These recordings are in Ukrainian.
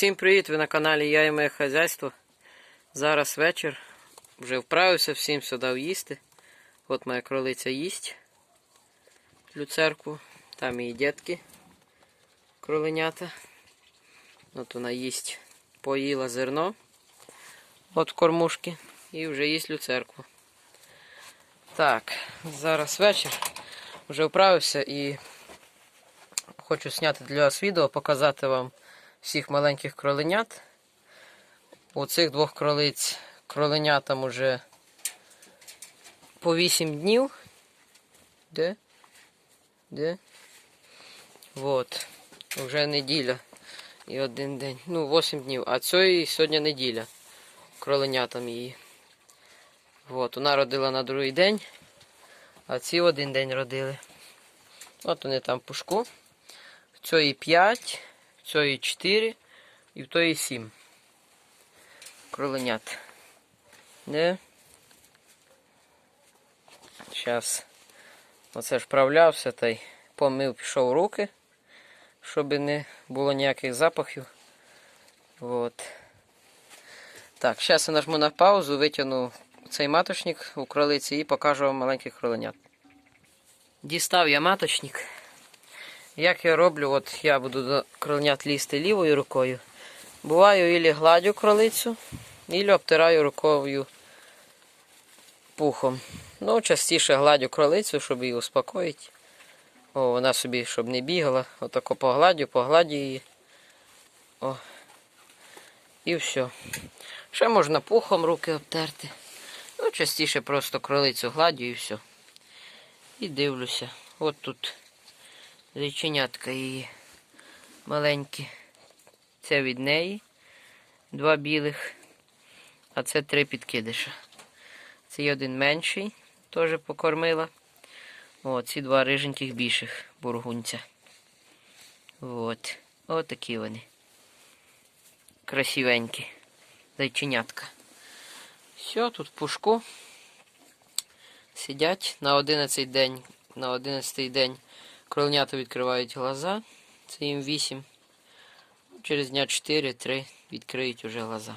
Всім привіт! Ви на каналі Я і моє хазяйство. Зараз вечір. Вже вправився, всім дав їсти. От моя кролиця їсть люцерку. Там її дітки кроленята. От вона їсть, поїла зерно от кормушки і вже їсть люцерку. Так, зараз вечір. Вже вправився і хочу зняти для вас відео, показати вам всіх маленьких кроленят. У цих двох кролиць кроленятам уже по 8 днів. Де? Де? Вот. Вже неділя і один день. Ну, 8 днів. А цієї сьогодні неділя. Кроленятам її. Вот, вона родила на другий день, а ці один день родили. От вони там пушку. В цієї 5, в цієї 4 і в тої 7. Кроленят. Не? Зараз. Оце ж вправлявся та й помив, пішов руки, щоб не було ніяких запахів. Вот. Так, зараз я нажму на паузу, витягну цей маточник у кролиці і покажу вам маленьких кроленят. Дістав я маточник. Як я роблю, от я буду до кроленят лізти лівою рукою. Буваю, ілі гладю кролицю, ілі обтираю рукою пухом. Ну, частіше гладю кролицю, щоб її успокоїти. О, вона собі, щоб не бігала. Отако погладю, погладю її. О. І все. Ще можна пухом руки обтерти. Ну, частіше просто кролицю гладю і все. І дивлюся. От тут зайченятка її маленькі. Це від неї. Два білих. А це три підкидиша. Цей один менший, теж покормила. О, ці два риженьких більших бургунця. От. От такі вони. Красивенькі. Зайченятка. Все, тут в пушку. Сидять на 11 день. На 11 день кроленята відкривають глаза. Це їм 8. Через дня 4-3 відкриють уже глаза.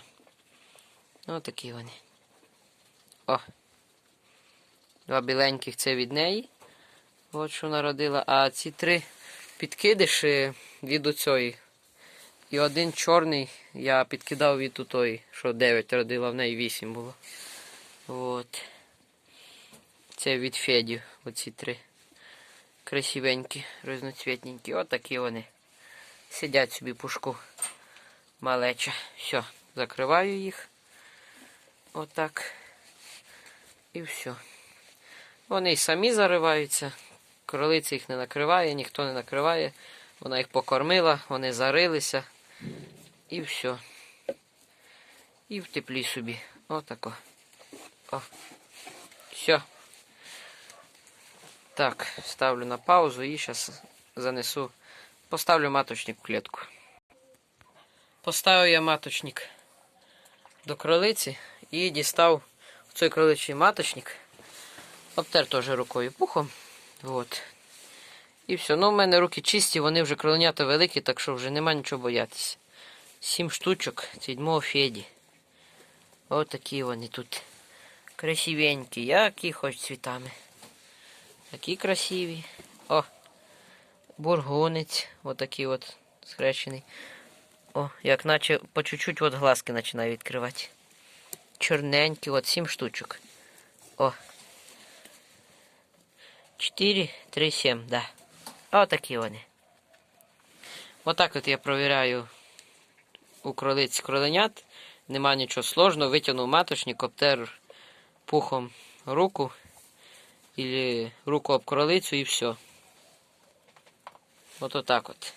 Ось такі вони. О. Два біленьких це від неї. От що народила. А ці три підкидиші від оцої. І один чорний я підкидав від тої, що 9 родила, в неї 8 було. От. Це від Федю, оці три. Красивенькі, різноцвітненькі. От такі вони. Сидять собі пушку малеча. Все, закриваю їх. Отак. І все. Вони й самі зариваються. Кролиця їх не накриває, ніхто не накриває. Вона їх покормила, вони зарилися. І все. І в теплі собі. Отако. О. Все. Так, ставлю на паузу і зараз занесу. Поставлю маточник в клітку. Поставив я маточник до кролиці і дістав в цей кроличий маточник. Обтер теж рукою пухом. Вот. І все. Ну, в мене руки чисті, вони вже кроленята великі, так що вже нема нічого боятися. Сім штучок, це дмо Феді. Ось такі вони тут. Красивенькі, які хоч цвітами. Такі красиві. О! Бургунець. Отакий от схрещений. О, як наче по чуть-чуть от глазки починає відкривати. Чорненькі, от сім штучок. О. 4, 3, 7, да. Отакі вони. Отак от я провіряю у кролиць кроленят. Нема нічого сложного. Витягнув маточник, обтер пухом руку. Или руку об кролицю і все. От отак от.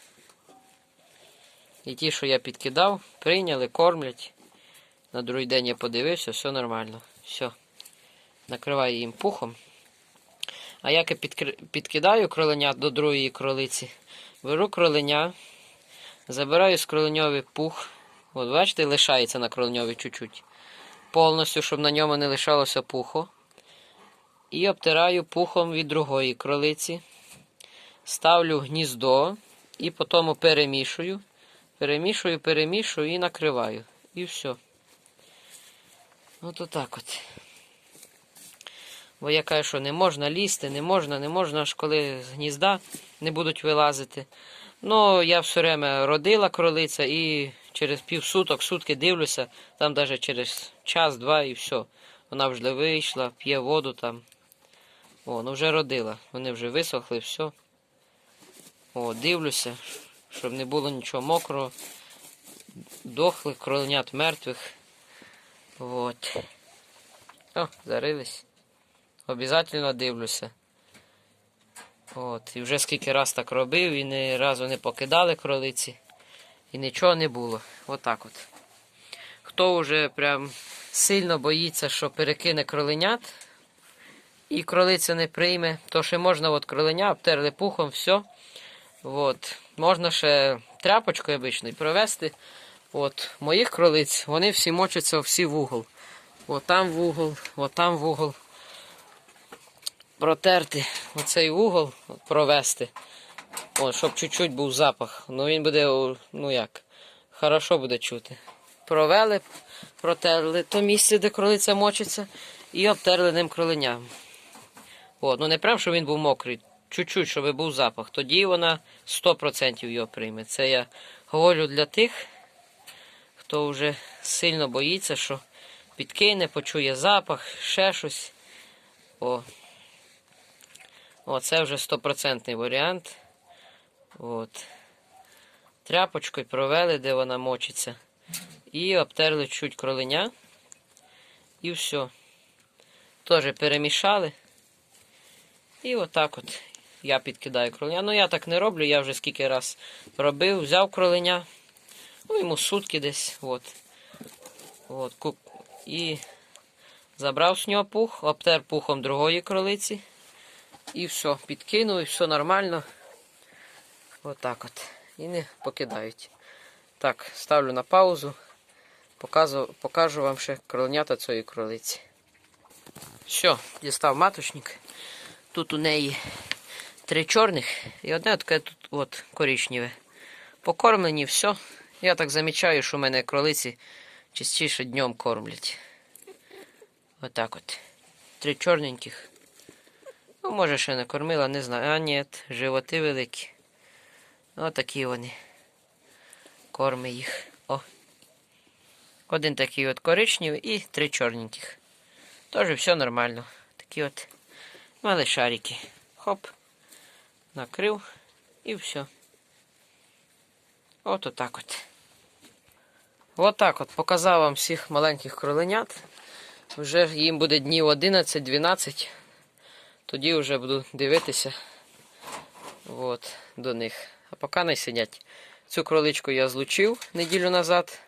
І ті, що я підкидав, прийняли, кормлять. На другий день я подивився, все нормально. Все. Накриваю їм пухом. А як я підкидаю кроленя до другої кролиці, беру кроленя, забираю з кроленьовий пух. От бачите, лишається на кроленьові чуть-чуть. Повністю, щоб на ньому не лишалося пуху. І обтираю пухом від другої кролиці. Ставлю гніздо і потім перемішую. Перемішую, перемішую і накриваю. І все. От отак от. Бо я кажу, що не можна лізти, не можна, не можна, аж коли з гнізда не будуть вилазити. Ну, я все время родила кролиця і через півсуток, сутки дивлюся, там навіть через час-два і все. Вона вже вийшла, п'є воду там. О, ну вже родила. Вони вже висохли, все. О, дивлюся, щоб не було нічого мокрого. Дохлих, кроленят мертвих. Вот. О, зарились. Обязательно дивлюся. От. І вже скільки раз так робив, і ні разу не покидали кролиці. І нічого не було. Отак от. Хто вже прям сильно боїться, що перекине кроленят, і кролиця не прийме, то ще можна от кроленя, обтерли пухом, все. От. Можна ще тряпочкою обичною провести. От. Моїх кролиць, вони всі мочаться всі в угол. От там в угол, от там в угол. Протерти оцей угол, провести. От, щоб чуть-чуть був запах. Ну він буде, о, ну як, хорошо буде чути. Провели, протерли то місце, де кролиця мочиться, і обтерли ним кроленям. От, ну не прям, щоб він був мокрий, чуть-чуть, щоб був запах. Тоді вона 100% його прийме. Це я говорю для тих, хто вже сильно боїться, що підкине, почує запах, ще щось. О. О, це вже стопроцентний варіант. От. Тряпочкою провели, де вона мочиться. І обтерли чуть кроленя. І все. Теж перемішали. І отак от я підкидаю кроленя. Ну я так не роблю, я вже скільки раз робив, взяв кроленя. Ну, йому сутки десь. От. От, куп. І забрав з нього пух, обтер пухом другої кролиці. І все, підкинув, і все нормально. Отак от. І не покидають. Так, ставлю на паузу. Показу, покажу вам ще кроленята цієї кролиці. Все, дістав маточник. Тут у неї три чорних і одне таке тут от коричневе. Покормлені, все. Я так замічаю, що в мене кролиці частіше днем кормлять. Отак от. Три чорненьких. Ну, може, ще не кормила, не знаю. А, ні, животи великі. Отакі вони. Корми їх. О. Один такий от коричневий і три чорненьких. Тоже все нормально. Такі от малишарики. Хоп. Накрив і все. От отак от. Отак от показав вам всіх маленьких кроленят. Вже їм буде днів 11-12. Тоді вже буду дивитися от, до них. А поки не сидять. Цю кроличку я злучив неділю назад.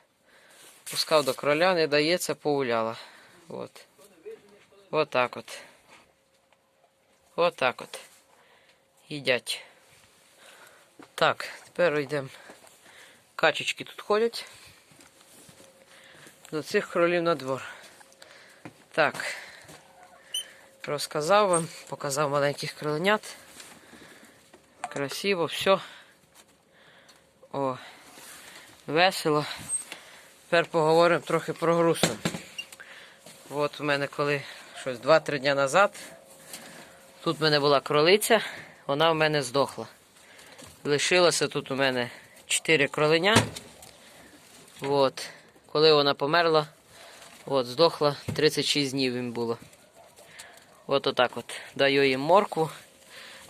Пускав до кроля, не дається, поуляла. От. От так от. От так от. Їдять. Так, тепер йдемо. Качечки тут ходять. До цих кролів на двор. Так. Розказав вам, показав маленьких кроленят. Красиво, все. О, весело. Тепер поговоримо трохи про грустно. От у мене коли щось 2-3 дня назад. Тут в мене була кролиця, вона в мене здохла. Лишилося тут у мене 4 кроленя. От. Коли вона померла, от, здохла 36 днів їм було. От отак от. Даю їм моркву.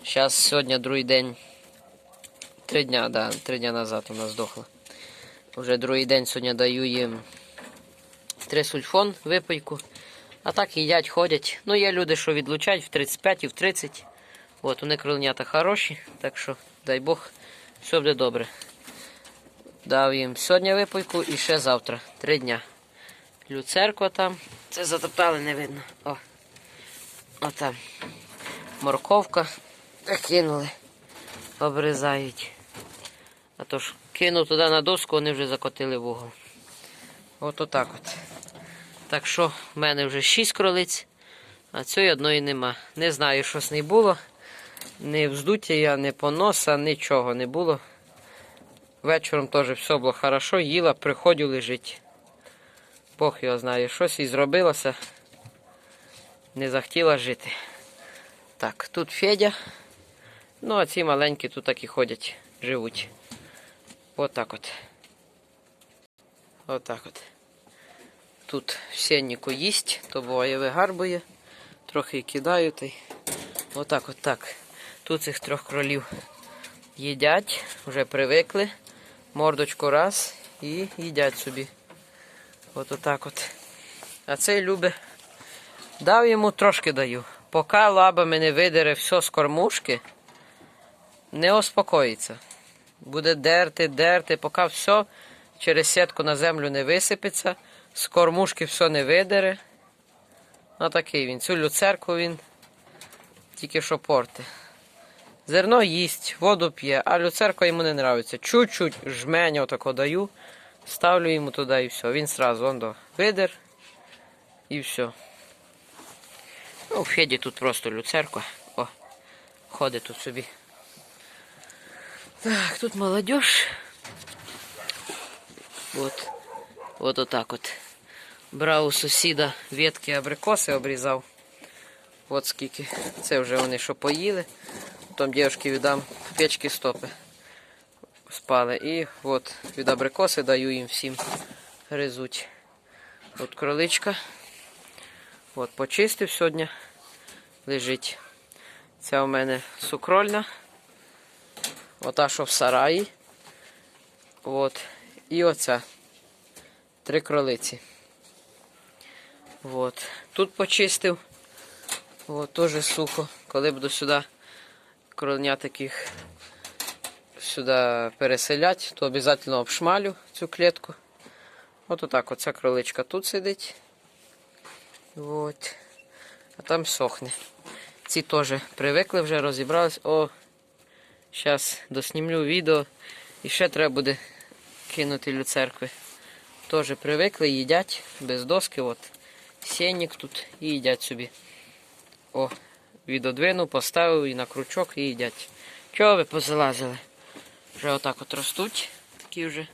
Зараз сьогодні другий день. Три дня, да, три дня назад вона здохла. Вже другий день сьогодні даю їм трисульфон, випийку. А так їдять, ходять. Ну, є люди, що відлучають в 35 і в 30. От, вони кроленята хороші, так що, дай Бог, все буде добре. Дав їм сьогодні випийку і ще завтра. Три дня. Люцерква там. Це затоптали, не видно. О. Отам. Морковка. Так кинули. Обрізають. А то ж кинув туди на доску, вони вже закотили в угол. От отак от. Так що в мене вже 6 кролиць, а цієї одної нема. Не знаю, що з нею було. Не вздуття не поноса, нічого не було. Вечором теж все було хорошо, їла, приходю лежить. Бог його знає, щось і зробилося. Не захотіла жити. Так, тут Федя. Ну, а ці маленькі тут так і ходять, живуть. Отак от. Отак от. Тут сенніку їсть, то буває вигарбує, трохи кидаю та й отак от так. Тут цих трьох кролів їдять, вже привикли. Мордочку раз і їдять собі. От отак от. А цей любить. Дав йому трошки даю. Поки лабами не видере все з кормушки, не успокоїться. Буде дерти, дерти, поки все через сітку на землю не висипеться, з кормушки все не видере. Отакий він. Цю люцерку він тільки що порти. Зерно їсть, воду п'є, а люцерка йому не нравиться. Чуть-чуть жменю отако даю, ставлю йому туди і все. Він сразу он до видер і все. Ну, в Феді тут просто люцерка. О, ходить тут собі. Так, тут молодежь. Вот. Вот отак от. Брав у сусіда ветки абрикоси обрізав. От скільки. Це вже вони що поїли. Потім дівчинки віддам печки стопи. Спали. І от від абрикоси даю їм всім гризуть. От кроличка. От почистив сьогодні. Лежить. Ця у мене сукрольна. Ота, що в сараї. От. І оця. Три кролиці. От. Тут почистив. От, теж сухо. Коли буду сюди кроня таких сюди переселять, то обов'язково обшмалю цю клітку. От отак оця кроличка тут сидить. От. А там сохне. Ці теж привикли вже, розібрались. О, зараз доснімлю відео. І ще треба буде кинути люцеркви. Теж привикли, їдять без доски. От. Сенник тут і їдять собі. О, відодвинув, поставив і на крючок і їдять. Чого ви позалазили? Вже отак от ростуть. Такі вже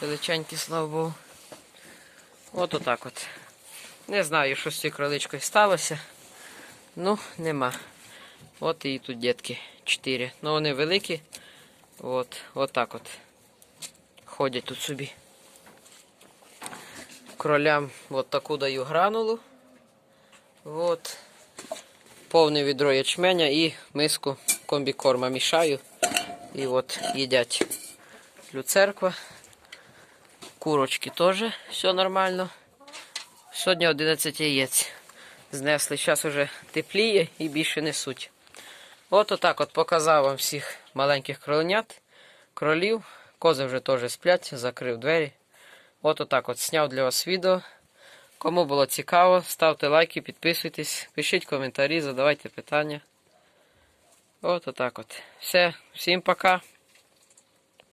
величенькі, слава Богу. От отак от. Не знаю, що з цією кроличкою сталося. Ну, нема. От і тут дітки. Чотири. Ну вони великі. От, от так от. Ходять тут собі. Кролям от таку даю гранулу. От. Повне відро ячменя і миску комбікорма мішаю. І от їдять люцерква. Курочки теж все нормально. Сьогодні 11 яєць. Знесли. Зараз вже тепліє і більше несуть. От отак от показав вам всіх маленьких кроленят, кролів. Кози вже теж сплять, закрив двері. От отак от зняв для вас відео. Кому було цікаво, ставте лайки, підписуйтесь, пишіть коментарі, задавайте питання. От отак от. Все, всім пока.